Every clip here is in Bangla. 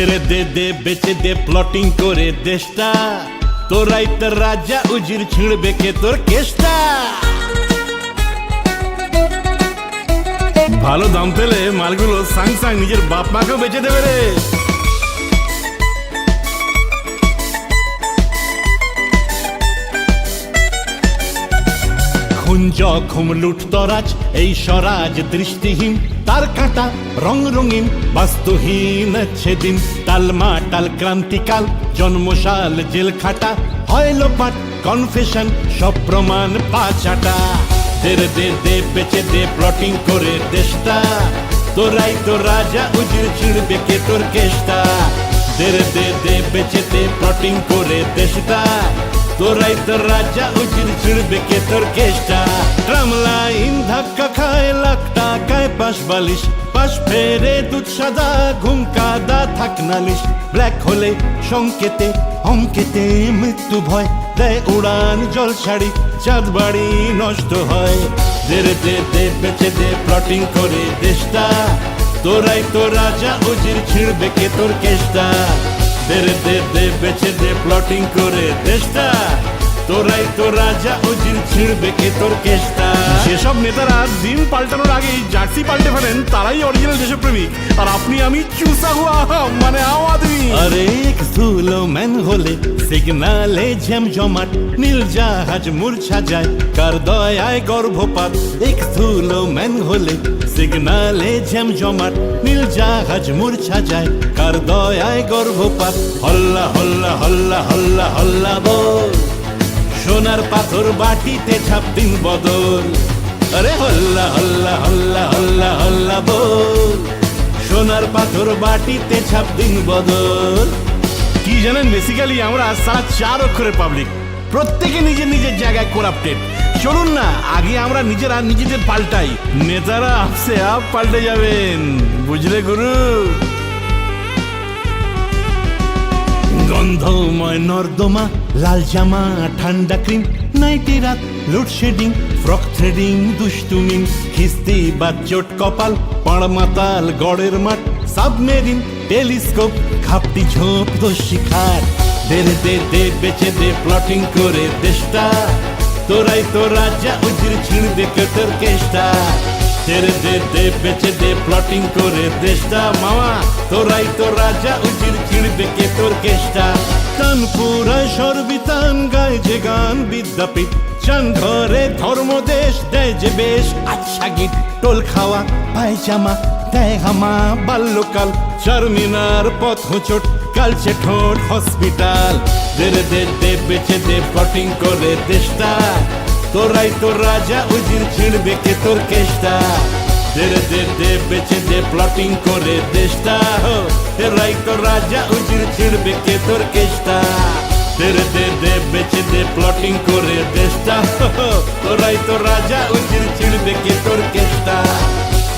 তেরে দে দে, বেচে দে প্লটিং করে দেশটা। তোরাই তো রাজা উজির ছিঁড়বে কে তোর কেসটা। ভালো দাম পেলে মালগুলো সাং সাং নিজের বাপ মাকেও বেঁচে দেবে রে। খুঞ্জ খুম লুটতরাজ এই স্বরাজ দৃষ্টিহীন। তার কাঁটা রং রঙিন, বাস্তুহীন সেদিন। টালমা টাল ক্রান্তিকাল, জন্মশাল জেল খাটা হয় লোপাট, কনফেশন, সব প্রমাণ পাচাটা। দের দে দে, বেচে দে, প্লটিং করে দেশটা। তোরাই তো রাজা, উজির ছিড়বে কে তোর কেষ্টা দের দে দে, বেচে দে, প্লটিং করে দেশটা। তোরাই তো রাজা উজির ছিড়বে কে তোর কেষ্টা। ট্রাম লাইন ধাক্কা খায় লাখ টাকায় পাশ বালিশ। পাশ ফেরে দুধ সাদা, ঘুম কাদা, থাক নালিশ। ব্ল্যাক হলে সংকেতে, অঙ্কেতে মৃত্যু ভয়। দেয় উড়ান জল ছাড়ি চাঁদ বাড়ি নষ্ট হয়। দের দে দে, বেঁচে দে প্লটিং করে দেশটা। তোরাই তো রাজা উজির ছিড়বে কে তোর কেষ্টা। দের দে দে বেঁচে দে প্লটিং করে দেশটা তো রাজা ও উজির ছিড়বে কে তোর কেষ্টা? যেসব নেতারা দিন পাল্টানোর আগেই জার্সি পাল্টে ফেলেন, তারাই অরিজিনাল দেশপ্রেমিক। আর আপনি আমি চুসা হুয়া মানে আম আদমি। আরে এক ধুলো ম্যান হলে সিগনালে ঝেম জমাট, নীল জাহাজ মূর্ছা যায়, কার দয়ায় গর্ভপাত? এক ধুলো ম্যান হলে সিগনালে ঝেম জমাট, নীল জাহাজ মূর্ছা যায়, কার দয়ায় গর্ভপাত? হল্লা হল্লা হল্লা হল্লা হল্লা বল। সোনার পাথর বাটিতে ছাপ দিন বদল। আরে হল্লা হল্লা হল্লা হল্লা হল্লা বল। সোনার পাথর বাটিতে ছাপ দিন বদল। কি জানেন বেসিক্যালি আমরা সারা চার অক্ষরের পাবলিক প্রত্যেকে নিজের নিজের জায়গায় করাপ্টেড চলুন না, আগে আমরা নিজেরা নিজেদের পাল্টাই। নেতারা আপসে আপ পাল্টে যাবেন। বুঝলে গুরু? গন্ধময় নর্দমা, লাল জামা, ঠান্ডা ক্রিম, নাইটি রাত লোডশেডিং ফ্রক থ্রেডিং দুষ্টুমিন খিস্তি বা চোট কপাল পাড় মাতাল গড়ের মাঠ সাবমেরিন টেলিস্কোপ খাপটি দোষী খাট। দের দে দে, বেচে দে প্লটিং করে দেশটা। তোরাই তো রাজা, উজির ছিড়বে কে তোর কেষ্টা। ছেড়ে দে দে, বেচে দে প্লটিং করে দেশটা মামা। তোরাই তো রাজা উজির ছিড়বে কে তোর কেষ্টা। তানপুরায় সর্বিতান গায় যে গান বিদ্যাপীঠ। চান ঘরে ধর্ম দেশ দেয় যে বেশ আচ্ছা গীত। টোল খাওয়া, পায়জামা, দেয় হামা, বাল্যকাল। চারমিনার পথ হোঁচট কালচে ঠোঁট, হসপিটাল। দে দে দে, বেচে দে প্লটিং করে দেশটা। তোরাই তো রাজা উজির ছিড়বে কে তোর কেষ্টা? দে দে দে বেচে দে প্লটিং করে দেশটা। হো তোরাই তো রাজা উজির ছিড়বে কে তোর কেষ্টা? দে দে দে বেচে দে প্লটিং করে দেশটা। হো, তোরাই তো রাজা উজির ছিড়বে কে তোর কেষ্টা?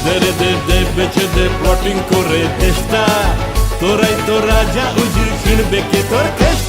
দে দে দে বেচে দে প্লটিং করে দেশটা। তোরাই তো রাজা উজির ছিড়বে কে তোর কেষ্টা?